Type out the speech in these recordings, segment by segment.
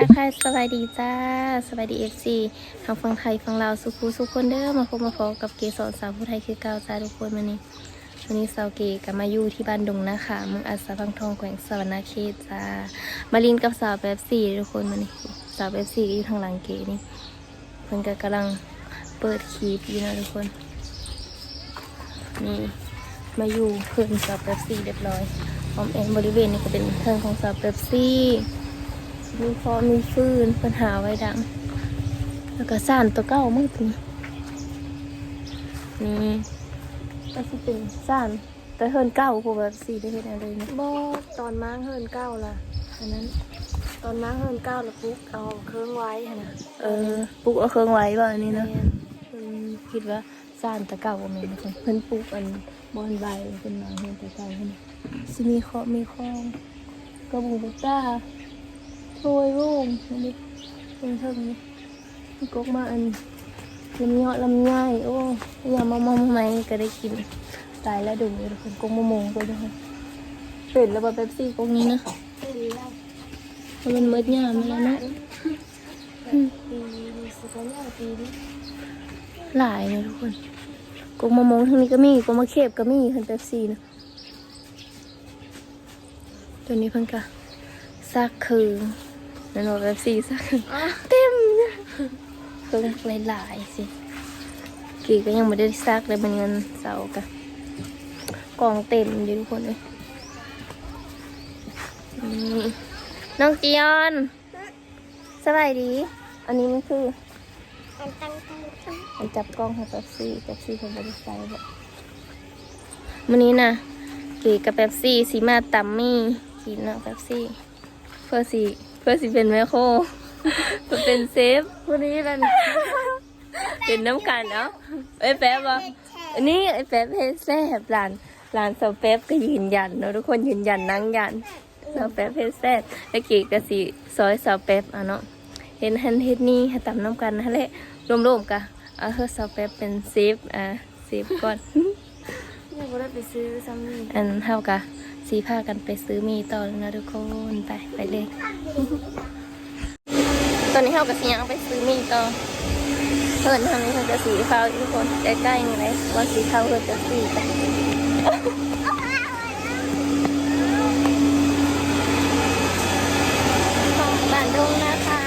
ทักทายสบายดีจ้าสบายดีเอฟซีทางฝั่งไทยฝั่งลาวสุขุสุขคนเด้อมาพบมาพอกับเกสรสาวผู้ไทยคือเกาจ้าทุกคนวันนี้วันนี้สาวเกกับมาอยู่ที่บ้านดงนะคะมืองอัสสะพังทองแขวงสวรรณเขตจ้ามาลินกับสาวแป๊บซี่ทุกคนวันนี้สาวแป๊บซี่ก็อยู่ทางหลังเกนี่เพิ่นก็กำลังเปิดคลิปอยู่นะทุกคนนี่มาอยู่เพื่อนสาวแป๊บซี่เรียบร้อยพร้อมแอนบริเวณนี้ก็เป็นเทิงของสาวแป๊บซี่ มีฟอมีฟืนปัญหาไว้ดัง แล้วก็สานตัวเก้ามืดนี่นี่ก็สิเป็นสานแต่เฮินเก้าพวกแบบสี่ได้เห็นอะไรเนี่ยบอตอนม้างเฮิรนเก้าล่ะอันนั้น ตอนม้างเฮิรนเก้าแล้วปุ๊กเอาเครื่องไว้หั่นนะเออปลูกเอาเครื่องไว้บ่อันนี้แม่เนาะนอืมคิดว่าสานตะเก้าบ่แม่นคนเพิ่นปลูกอันบอนใบเป็นมาเฮินตะเก้าเพิ่นสิมีเคาะมีคลองกระบุงกระต้า โทยรุ่งนนี้เป็นเท่านี้มีกกมาอันลำยอดลำไยโอ้ยามามองมไมก็ได้กิน ตายแล้วดูเลยทุกคนกงมะมงไปด้วยเป็นแล้วบะเป๊ปซี่กงนี้นะเพราะมันเมิดยามแล้วนะปีนี้สุดท้าปีนี้หลายนะทุกคนกงมะมงทางนี้ก็มีกงมะเข็บก็มีคันเป๊ปซี่นะตัวนี้เพิ่นก็ซักคื อนั่นว่าเป๊ปซี่ซักคือเต็มเนี่ยเพิ่งหลายๆสิกี่ก็ยังไม่ได้ซักเลยมันเงินเสาร์กะกล่องเต็มอยู่ทุกคนเลยนี่น้องจียอนสบายดี อันนี้มันคืออันตั้งตั้งตั้งอันจับกล้องของเป๊ปซี่เป๊ปซี่ของบริษัทแบบวันนี้นะเก๋กับเป๊ปซี่สีมาตัมมี่กินนะเป๊ปซี่เพื่อสี เพื่อสีเป็นแม่โคเพื่อเป็นเซฟวันนี้นั่นเป็นน้ำกันเนาะไอ้ยแป๊บวะอันนี้ไอ้แป๊บเฮดแซ่บหลานหลานสาวแป๊บก็ยืนยันเนาะทุกคนยืนยันนั่งยันสาวแป๊บเฮดแซ่บไอ้กีก็สีซอยสาวแป๊บอะเนาะเห็นฮันเฮ็ดนี่ให้ตำน้ำกันนั่นแหละรวมๆกันเอาเฮดสาวแป๊บเป็นเซฟอ่าเซฟก่อนยังไม่ได้ไปซื้อซ้ำนี่อันเท่ากับ สีผ้ากันไปซื้อมีต่อแล้วนะทุกคนไปไปเลย ตอนนี้เท่ากับสียังไปซื้อมีต่อเพิ่นทางนี้เพิ่นจะสีขาทุกคนใกล้ๆนี่เลยว่าสีขาเพิ่นจะสีกันของบ้านดงนะคะ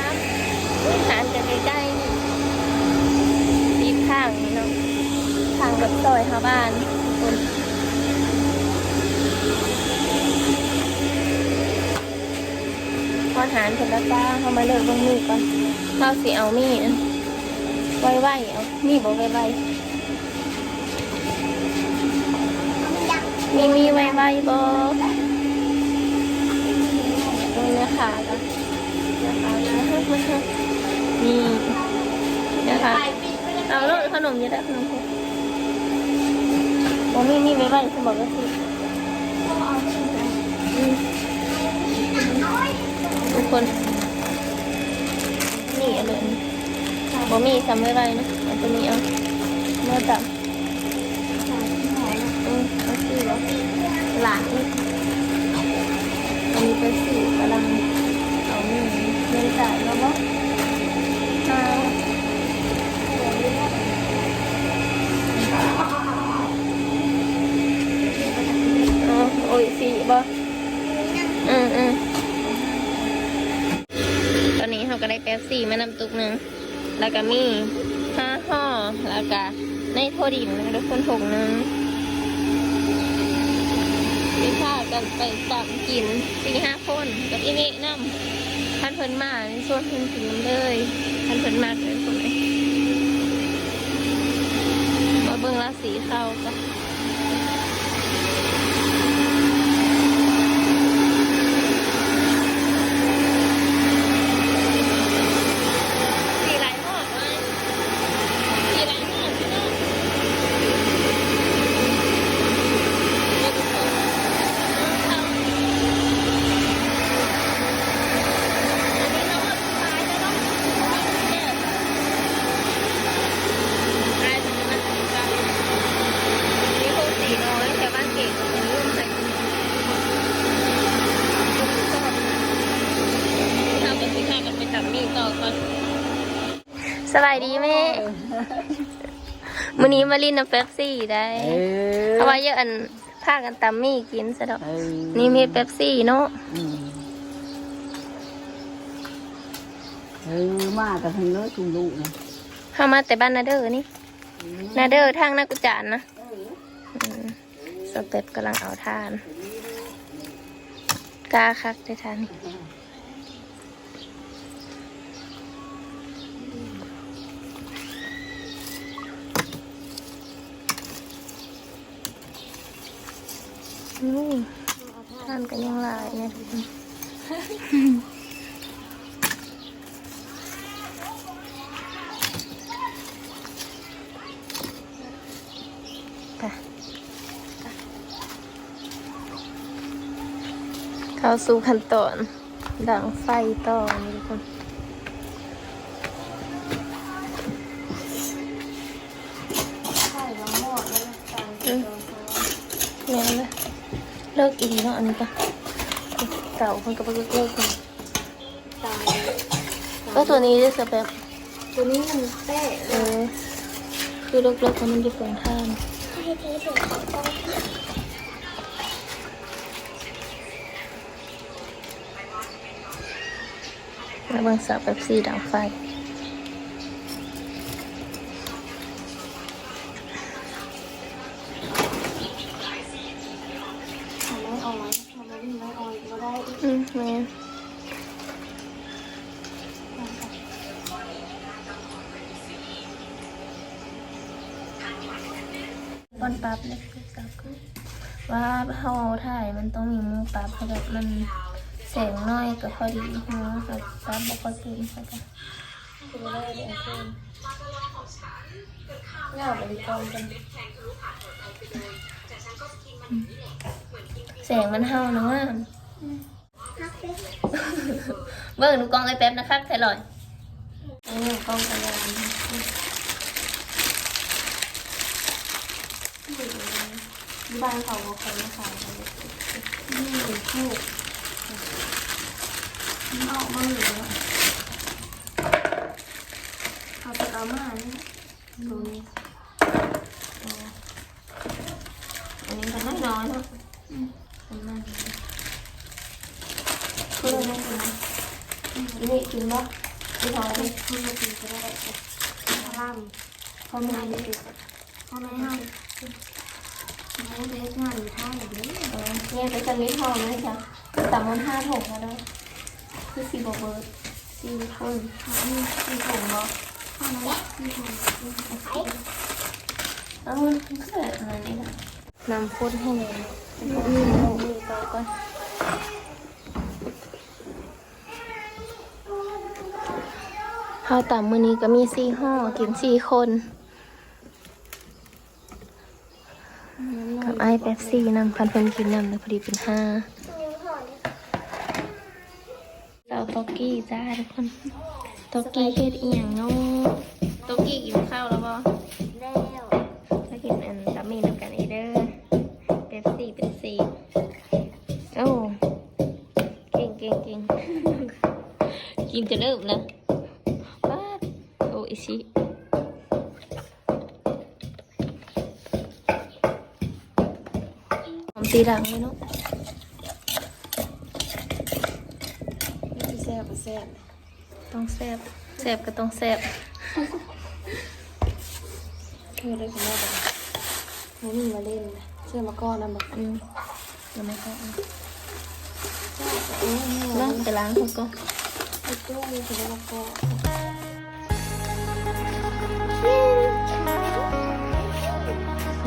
ทานจะใกล้ๆนี่รีข้างนี่เนาะทางแบบซอยชาวบ้านคน พอหารผลละจ้าเขามาเลิกเบางมีก่อนเราสิเอามีดไว้ไว้เอามีดบอกไว้ไว้มีมีไว้ไว้บอตรงนี้ค่ะก็นะคะนี่นะคะเอาลูกขนมเยอะแล้วขนมพกบอกมีมีไว้ไว้ฉันบอกก็สิอืม ทุก คน นี่อะไรนี่บะมีซ้ำไว้ไรนะเอาตัวนี้เอาเมื่อจับอืมเอาสิแล้วหลานนี่อันนี้เป็นสีกำลังเอานี่เงินจ่ายแล้วบ่มาอ๋อโอ้ยสีบ่อืมอืม ตอนนี้ เราก็ได้แป๊บซี่มานำตุกหนึ่งแล้วก็มีห้าห่อแล้วก็ในโทดินแล้วก็คนถงหนึ่งมีผ้ากันไปจับกินสี่ห้าคนกับอีนี่น้ำท่านเพิ่นมาในส่วนเพิ่นกินน้ำเลยท่านเพิ่นมากเลยคนไหนมาเบิ่งราสีเข้าก็สีหลายห่อมากสีหลายห่อพี่น้องแล้วก็ขอเข้า อันนี้เราก็สุดท้ายแล้วเนาะแก้วได้จะมาถึงกัน ออกก่อนสบายดีแม่ มื้อนี้มาลินน้ำเป๊ปซี่ได้เออเพราะว่าเยอะอันพากันตำมี่กินซะดอก เออนี่มีเป๊ปซี่เนาะอืมเออมาแต่ทางเนื้อจุงลูกนะเฮามาแต่บ้านนาเดอร์นี่ นาเดอร์ทางนักกุจานนะมสเต็ปกำลังเอาทานกล้าคักได้ทานนี่ ท่านกันยังหลายเนี่ยทุกคนเข้าสู่ขั้นตอนดังไฟต่อนี่ทุกคนใช่บางหม้อแล้วตามอืมเนี่ยนะเลิกอีกเนาะอันนี้ปะเก่าคนก็ไปเลิกเลิกคนตามก็ตัวนี้จะแบบตัวนี้มันแป้เออคือเลิกเลิกคนมันจะเปลี่ยนท่านให้เทใส่ของต้องแล้วเบางสาวแบบสีดังไฟ ทำไม่ออยทำไม่ไม่ออยก็ได้ อืมแม่ นบอนปรับเลยคือสับว่าเฮาถ่ายมันต้องมีมุมปรับเพราะแบบมันแสงน้อยก็พอดีหัวแบบปรับบ่ค่อยเก่งเข้าใจคือได้เดี๋ยวเพิ่มเงาบริกรกันแสงมันเฮานะว่า เบิ่งดูกล้องไอ้แป๊บนะครับไทลอยนนี้กล้องกระยานบ้านเขาบอกคนขายนี่ถูกออกมาเหลือเอาไปเอามาเนี่ยดูนี่อันนี้มันน้อยๆเนาะมาณนี้คือเราไม่กินนะ อันนี้กินบ่ที่พอดิคุณมากินก็ได้พลังเขาไม่ให้ติดเขาไม่ให้เขาเล็กงานท่าอย่างนี้เออเนี่ยไปจะมีทองเลยจ้ะสามวันห้าถงมาแล้วคือสี่บวกเบิร์ดสี่คนนี่คือผมบอกข้าวนั้นคือผมเอ้ามันเกิดอะไรนี่นะนำพุดให้เลยอืมมือต่อก่อน ข้าวต่ำมือนี้ก็มีสี่ห่อกินสี่คนกับไอแป๊บซี่นำพันเพิ่นกินนำเลยพอดีเป็นห้าเราตอกกี้จ้าทุกคนตอกกี้เฮ็ดอีหยังเนาะตอกกี้กินข้าวแล้วบ่แล้วถ้ากินอันตับมีน้ำกันอีเด้อแป๊บซี่เป็นสี่โอ้เก่งเก่งเก่งกินจะเริ่มแล้ว ชิ หอมตีดังเลยเนาะนี่แซ่บแซ่บต้องแซบแซบก็ต้องแซบคือได้คุณแม่บอกเขามีมาเล่นเชื่อมาก้อนนะบอกอืมเดี๋ยวไม่ก็เอาเออนี่ล้างแต่ล้างเขาก็ไอ้ตู้มีคุณมาก้อน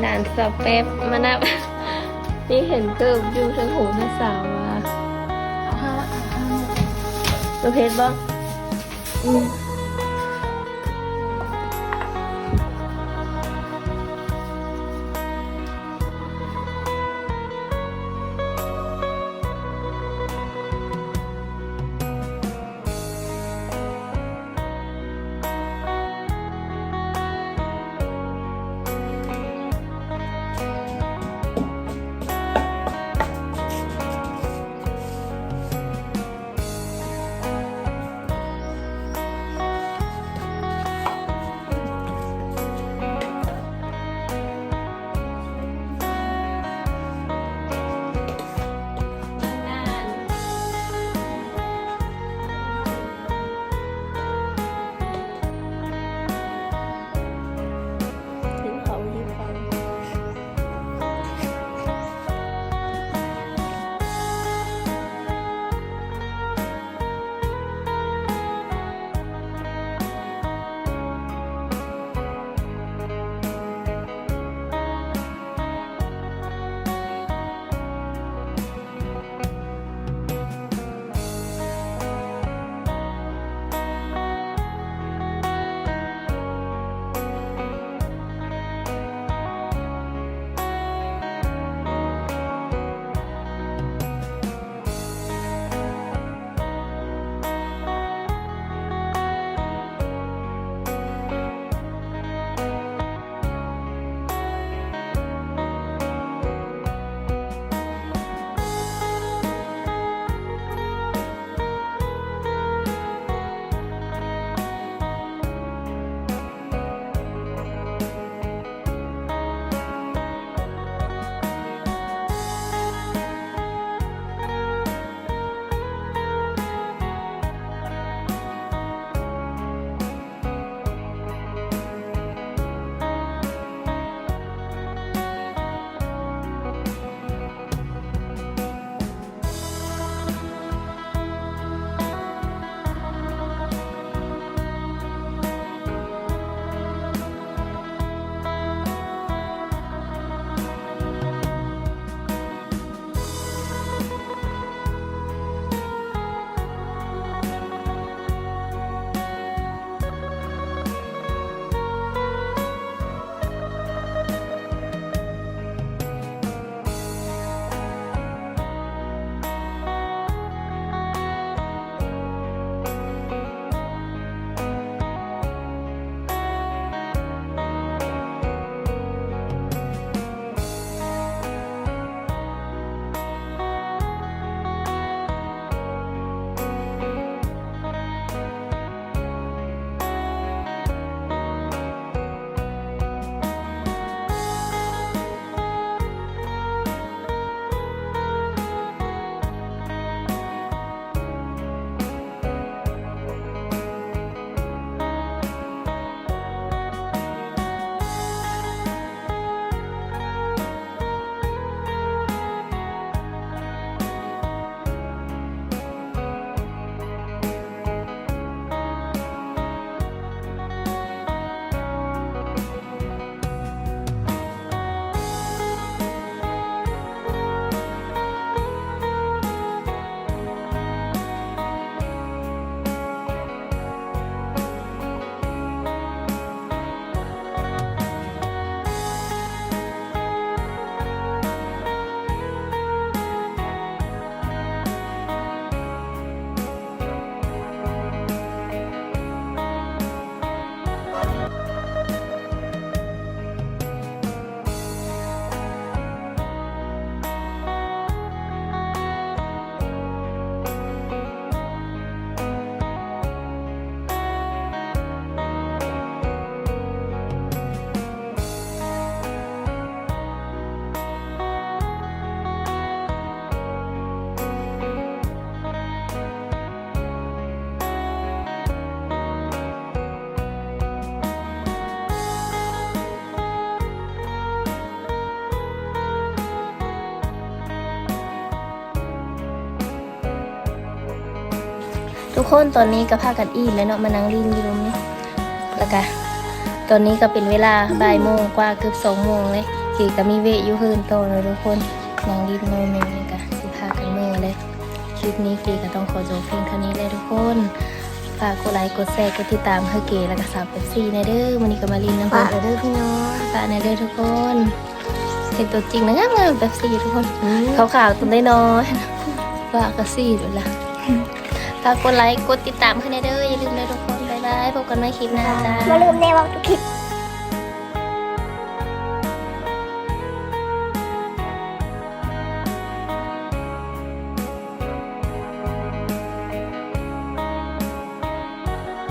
นานสาวแป๊บมานับนี่เห็นเกิบอยู่ทั้งหูทั้งสาวว่าเอาห้าเอาห้าตัวเพชรบ้างอืม ทุกคนตอนนี้ก็พากันอิ่มแล้วเนาะมานั่งรินอยู่ตรงนี้แล้วก็ตอนนี้ก็เป็นเวลาบ่ายโมงกว่าเกือบสองโมงเลยกีก็มีเวอยู่คืนโตเลยทุกคนนั่งรินโมเมนต์นี่ก็สิพากันเมื่อเลยคลิปนี้กีก็ต้องขอจบเพียงเท่านี้เลยทุกคนฝากกดไลค์กดแชร์กดติดตามเฮเก๋แล้วก็สาวเป๊ปซี่ในเด้อวันนี้ก็มารินน้ำฝาเพิ่กนเด้อพี่น้องฝากในเด้อทุกคนเป็นตัวจริงนะงามงามเป๊ปซี่ทุกคนขาวๆตัวน้อยๆฝากกระซี่ด้วยล่ะ ฝากกดไลค์ กดติดตามขึ้นได้เด้ออย่าลืมเลยทุกคน บ๊ายบาย พบกันใหม่คลิปหน้าจ้า มาลืมแน่ว่าคลิป